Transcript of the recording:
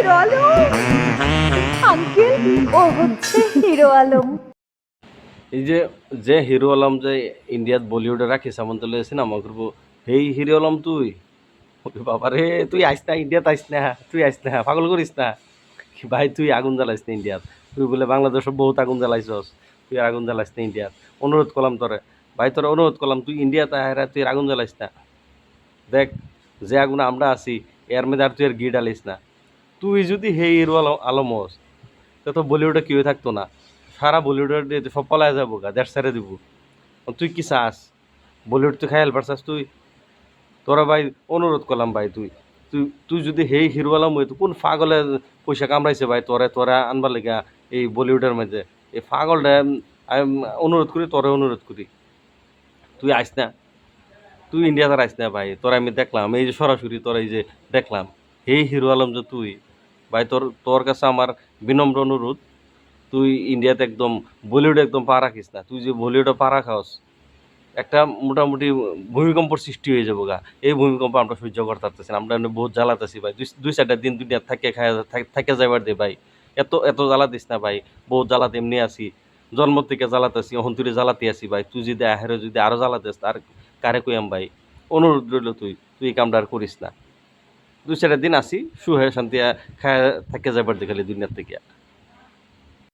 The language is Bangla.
হিরো আলম। আঙ্কেল, ও হচ্ছে হিরো আলম। এই যে যে হিরো আলম যে ইন্ডিয়াত বলিউডে রাখি সামন্ত লেগেছে না আমার করব হেই হিরো আলম তুই? বাবা রে তুই আইস না, ইন্ডিয়াত আইস না, তুই আইস না, পাগল করিস না। ভাই, তুই আগুন জ্বালাইস না ইন্ডিয়াত। তুই বলে বাংলাদেশে বহুত আগুন জ্বালাইছস, তুই আর আগুন জ্বালাইস না ইন্ডিয়াত। অনুরোধ করলাম তোরে। ভাই, তোরে অনুরোধ করলাম, তুই ইন্ডিয়াতে আয় তুই আগুন জ্বালাইস না। দেখ, যে আগুন আমরা আছি, এর মধ্যে আর তুই আর গি ডালিস না। তুই যদি হেই হিরো আলম আলম হস তো তো বলিউডে কেউ থাকতো না। সারা বলিউডের সব পলায় যাব গা দেড় ছেড়ে দিব। তুই কি চাস? বলিউড তুই খায়াল পারছাস তুই। তোরা ভাই, অনুরোধ করলাম ভাই তুই। তুই তুই যদি হেই হিরো আলম হই তো কোন পাগলে পয়সা কামড়াইছে ভাই? তোরে, তোরা আনবার লেগা এই বলিউডের মধ্যে। এই পাগলটা অনুরোধ করি, তোরে অনুরোধ করি। তুই আইস না। তুই ইন্ডিয়াতে আইস না ভাই। তোরা আমি দেখলাম, এই যে সরাসরি তোরা এই যে দেখলাম। এই হিরো আলম যে তুই ভাই, তোর তোর কাছে আমার বিনম্র অনুরোধ। তুই ইন্ডিয়াতে একদম, বলিউডে একদম পা রাখিস না। তুই যে বলিউডে পা রাখাস, একটা মোটামুটি ভূমিকম্পর সৃষ্টি হয়ে যাব গা। এই ভূমিকম্প আমরা সহ্য করতে পারতেছি। আমরা বহুত জ্বালাতেছি ভাই। দুই চারটা দিন দুনিয়া থাকে, খায়, থাকে যাইবার দে ভাই। এত এত জ্বালা দিস না ভাই। বহুত জ্বালাতে এমনি আছি। জন্ম থেকে জ্বালাতেছি এখন তুই জ্বালাতে আছি ভাই। তুই যদি আহেরে যদি আরও জ্বালাতেস, তার কারে কইয়াম ভাই? অনুরোধ রইল তুই। তুই কামটা করিস না। দুই চারটা দিন আসি সুহে শান্তি খায় থাকে যাবার দেখালি দুনিয়ার থেকে।